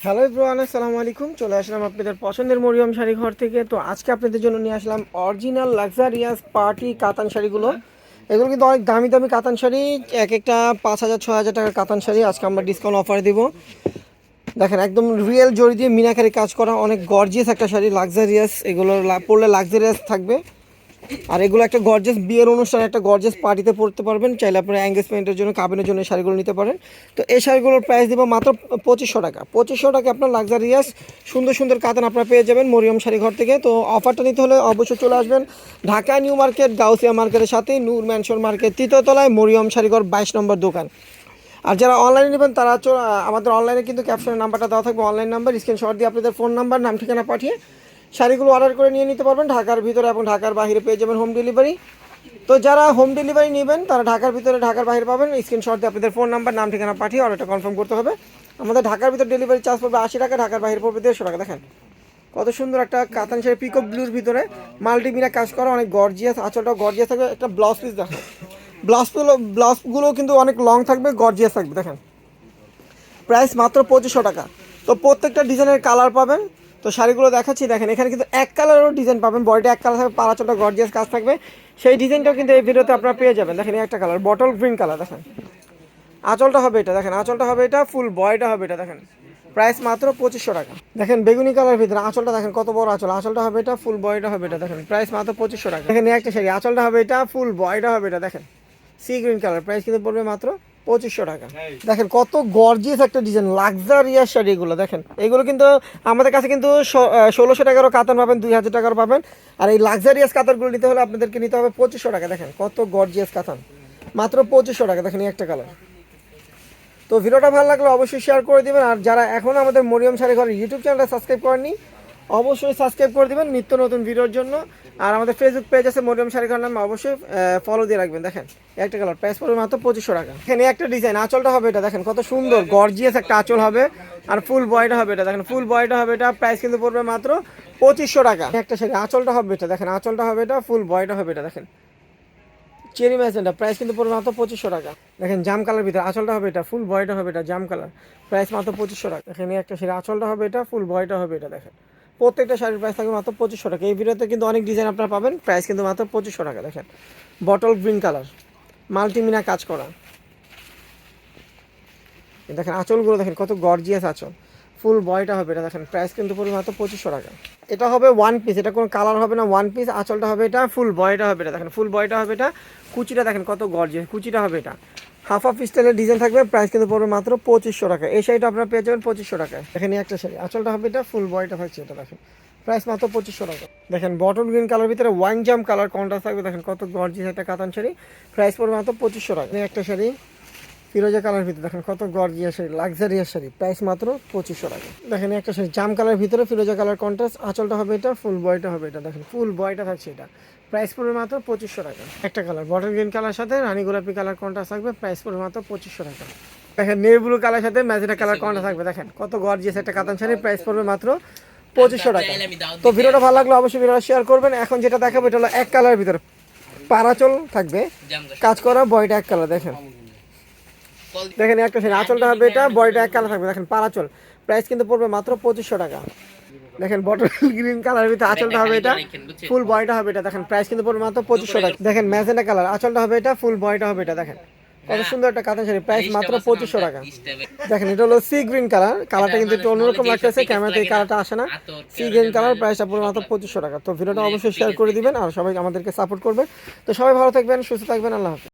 Hello Ibran আসসালামু আলাইকুম। চলে আসলাম আপনাদের পছন্দের মরিয়ম শাড়ি ঘর থেকে। তো আজকে আপনাদের জন্য নিয়ে আসলাম অরিজিনাল লাক্সারিয়াস পার্টি কাতান শাড়িগুলো। এগুলো কিন্তু অনেক দামি দামি কাতান শাড়ি। এক একটা পাঁচ হাজার ছ হাজার টাকার কাতান শাড়ি। আজকে আমরা ডিসকাউন্ট অফার দিব। দেখেন, একদম রিয়েল জড়ি দিয়ে মিনাকারি কাজ করা অনেক গর্জিয়াস একটা শাড়ি লাক্সারিয়াস এগুলো লা- পরলে লাক্সারিয়াস থাকবে। আর এগুলো একটা গর্জেস বিয়ের অনুষ্ঠানে, একটা গর্জেস পার্টিতে পড়তে পারবেন। চাইলে আপনারা এঙ্গেজমেন্টের জন্য কাবিনের জন্য শাড়িগুলো নিতে পারেন। তো এই শাড়িগুলোর প্রাইস দিব মাত্র পঁচিশশো টাকা। পঁচিশশো টাকা আপনার লাক্সারিয়াস সুন্দর সুন্দর কাতান আপনারা পেয়ে যাবেন মরিয়ম শাড়ি ঘর থেকে। তো অফারটা নিতে হলে অবশ্যই চলে আসবেন ঢাকা নিউ মার্কেট, গাউসিয়া মার্কেটের সাথে নূর ম্যানশন মার্কেট তৃতীয়তলায় মরিয়ম শাড়িঘর বাইশ নম্বর দোকান। আর যারা অনলাইনে নেবেন, তারা আমাদের অনলাইনে কিন্তু ক্যাপশনের নাম্বারটা দেওয়া থাকবে। অনলাইন নাম্বার স্ক্রিনশট দিয়ে আপনাদের ফোন নাম্বার নাম, ঠিকানা পাঠিয়ে শাড়িগুলো অর্ডার করে নিয়ে নিতে পারবেন। ঢাকার ভিতরে এবং ঢাকার বাইরে পেয়ে যাবেন হোম ডেলিভারি তো যারা হোম ডেলিভারি নেবেন, তারা ঢাকার ভিতরে, ঢাকার বাইরে পাবেন। স্ক্রিনশট দিয়ে আপনাদের ফোন নাম্বার নাম, ঠিকানা পাঠিয়ে অর্ডারটা কনফার্ম করতে হবে। আমাদের ঢাকার ভিতরে ডেলিভারি চার্জ পড়বে আশি টাকা, ঢাকার বাইরে পড়বে দেড়শো টাকা। দেখেন, কত সুন্দর একটা কাতান শাড়ি পিকক ব্লুর ভিতরে। মাল্টিমিনা কাজ করা, অনেক গর্জিয়াস আঁচলটাও গর্জিয়াস থাকবে। একটা ব্লাউজ পিস দেখেন। ব্লাউজগুলো ব্লাউজগুলো কিন্তু অনেক লং থাকবে গর্জিয়াস থাকবে। দেখেন প্রাইস মাত্র পঁচিশশো টাকা। তো প্রত্যেকটা ডিজাইনের কালার পাবেন। তো শাড়িগুলো দেখাচ্ছি, দেখেন, এখানে কিন্তু এক কালারেরও ডিজাইন পাবেন। বডিটা এক কালার থাকবে পালাচোটা গর্জিয়াস কাজ থাকবে। সেই ডিজাইনটাও কিন্তু এই ভিডিওতে আপনারা পেয়ে যাবেন। দেখেন একটা কালার বটল গ্রিন কালার দেখেন। আঁচলটা হবে এটা, দেখেন, আঁচলটা হবে এটা ফুল বয়টা হবে এটা, দেখেন। প্রাইস মাত্র পঁচিশশো টাকা। দেখেন, বেগুনি কালার ভিতরে আঁচলটা, দেখেন, কত বড় আঁচল। আঁচলটা হবে এটা ফুল বয়টা হবে এটা, দেখেন। প্রাইস মাত্র পঁচিশশো টাকা। দেখেন একটা শাড়ি, আঁচলটা হবে এটা ফুল বয়টা হবে এটা, দেখেন। সি গ্রিন কালার প্রাইস কিন্তু পড়বে মাত্র পঁচিশশো টাকা। দেখেন কত গর্জিয়াস একটা ডিজাইন লাক্সারিয়াস শাড়ি এগুলো দেখেন। এগুলো কিন্তু আমাদের কাছে কিন্তু ষোলোশো টাকারও কাতান পাবেন দুই হাজার টাকার পাবেন। আর এই লাক্সারিয়াস কাতারগুলো নিতে হলে আপনাদেরকে নিতে হবে পঁচিশশো টাকা দেখেন কত গর্জিয়াস কাতান। মাত্র পঁচিশশো টাকা দেখেন এই একটা কালার তো ভিডিওটা ভালো লাগলে অবশ্যই শেয়ার করে দিবেন। আর যারা এখন আমাদের মরিয়ম শাড়ি ঘরের ইউটিউব চ্যানেলটা সাবস্ক্রাইব করেননি অবশ্যই সাবস্ক্রাইব করে দিবেন নিত্য নতুন ভিডিওর জন্য আর আমাদের ফেসবুক পেজ আছে মরিয়ম শাড়ি ঘর নামে অবশ্যই ফলো দিয়ে রাখবেন দেখেন একটা কালার প্রাইস পড়বে মাত্র পঁচিশশো টাকা এখানে একটা ডিজাইন আঁচলটা হবে এটা দেখেন কত সুন্দর গর্জিয়াস একটা আঁচল হবে আর ফুল বয়টা হবে এটা দেখেন ফুল বয়টা হবে এটা প্রাইস কিন্তু পড়বে মাত্র পঁচিশশো টাকা একটা শাড়ি আঁচলটা হবে এটা দেখেন আঁচলটা হবে এটা ফুল বয়টা হবে এটা দেখেন চেরি ম্যাজেন্টা প্রাইস কিন্তু পড়বে মাত্র পঁচিশশো টাকা দেখেন জাম কালার ভিতরে আঁচলটা হবে এটা ফুল বয়টা হবে এটা জাম কালার প্রাইস মাত্র পঁচিশশো টাকা এখানে একটা শাড়ি আঁচলটা হবে এটা ফুল বয়টা হবে এটা দেখেন প্রত্যেকটা শাড়ির প্রাইস থাকবে মাত্র পঁচিশশো টাকা। এই ভিডিওতে কিন্তু অনেক ডিজাইন আপনারা পাবেন প্রাইস কিন্তু মাত্র পঁচিশশো টাকা, দেখেন। বটল গ্রিন কালার মাল্টিমিনা কাজ করা। দেখেন আঁচলগুলো দেখেন, কত গর্জিয়াস আঁচল। ফুল বয়টা হবে এটা, দেখেন প্রাইস কিন্তু পড়বে মাত্র পঁচিশশো টাকা। এটা হবে ওয়ান পিস এটা কোনো কালার হবে না ওয়ান পিস আঁচলটা হবে এটা ফুল বয়টা হবে এটা, দেখেন ফুল বয়টা হবে এটা, কুচিটা দেখেন কত গর্জিয়াস কুচিটা হবে এটা। হাফ হাফ স্টাইলের ডিজাইন থাকবে প্রাইস কিন্তু পড়বে মাত্র পঁচিশশো টাকা। এই শাড়িটা আপনারা পেয়ে যাবেন পঁচিশশো টাকায়। এখানে একটা শাড়ি। আচলটা হবে এটা ফুল বয়টা থাকছে এটা, দেখেন। প্রাইস মাত্র পঁচিশশো টাকা। দেখেন বটল গ্রিন কালার ভিতরে ওয়াইন জাম কালার কন্ট্রাস্ট থাকবে, দেখেন কত গর্জিস একটা কাতান শাড়ি। প্রাইস পড়বে মাত্র পঁচিশশো টাকা। একটা শাড়ি। ফিরোজা কালার ভিতরে, দেখেন কত gorgeous sari luxurious sari price মাত্র পঁচিশশো টাকা। দেখেন একটা শাড়ি, জাম কালার ভিতরে ফিরোজা কালার কন্ট্রাস্ট আঁচলটা হবে এটা ফুল বয়টা হবে এটা, দেখেন ফুল বয়টা থাকছে এটা। প্রাইস পড়বে মাত্র পঁচিশশো টাকা। একটা কালার বটল গ্রিন কালার সাথে রানী গোলাপি কালার কন্ট্রাস্ট থাকবে প্রাইস পড়বে মাত্র পঁচিশশো টাকা। দেখেন নেভি ব্লু কালার সাথে ম্যাজেন্টা কালার কন্ট্রাস্ট থাকবে, দেখেন কত গর্জিয়াস একটা কাতান শাড়ি প্রাইস পড়বে মাত্র পঁচিশশো টাকা। তো ভিডিওটা ভালো লাগল অবশ্যই ভিডিওটা শেয়ার করবেন। এখন যেটা দেখাবো, এটা হলো এক কালারের ভিতরে, পারাচল থাকবে, কাজ করা বয়টা এক কালার, দেখেন। দেখেন একটা শাড়ি আঁচলটা হবে এটা, বডিটা এক কালার থাকবে। দেখেন, পারাচল। প্রাইস কিন্তু পড়বে মাত্র পঁচিশশো টাকা। দেখেন বটল গ্রিন কালারের ভিতরে আঁচলটা হবে এটা ফুল বয়টা হবে এটা, দেখেন প্রাইস কিন্তু পড়বে মাত্র পঁচিশশো টাকা। দেখেন, ম্যাজেন্টা কালার আঁচলটা হবে এটা ফুল বয়টা হবে এটা, দেখেন। কত সুন্দর একটা কাতান শাড়ি প্রাইস মাত্র পঁচিশশো টাকা। দেখেন, এটা হলো সি গ্রিন কালার কালারটা কিন্তু একটু অন্যরকম লাগতেছে ক্যামেরাতে এই কালারটা আসে না। সি গ্রিন কালার প্রাইসটা পড়বে মাত্র পঁচিশশো টাকা। তো ভিডিওটা অবশ্যই শেয়ার করে দিবেন, আর সবাই আমাদেরকে সাপোর্ট করবে তো সবাই ভালো থাকবেন, সুস্থ থাকবেন, আল্লাহ হাফিজ।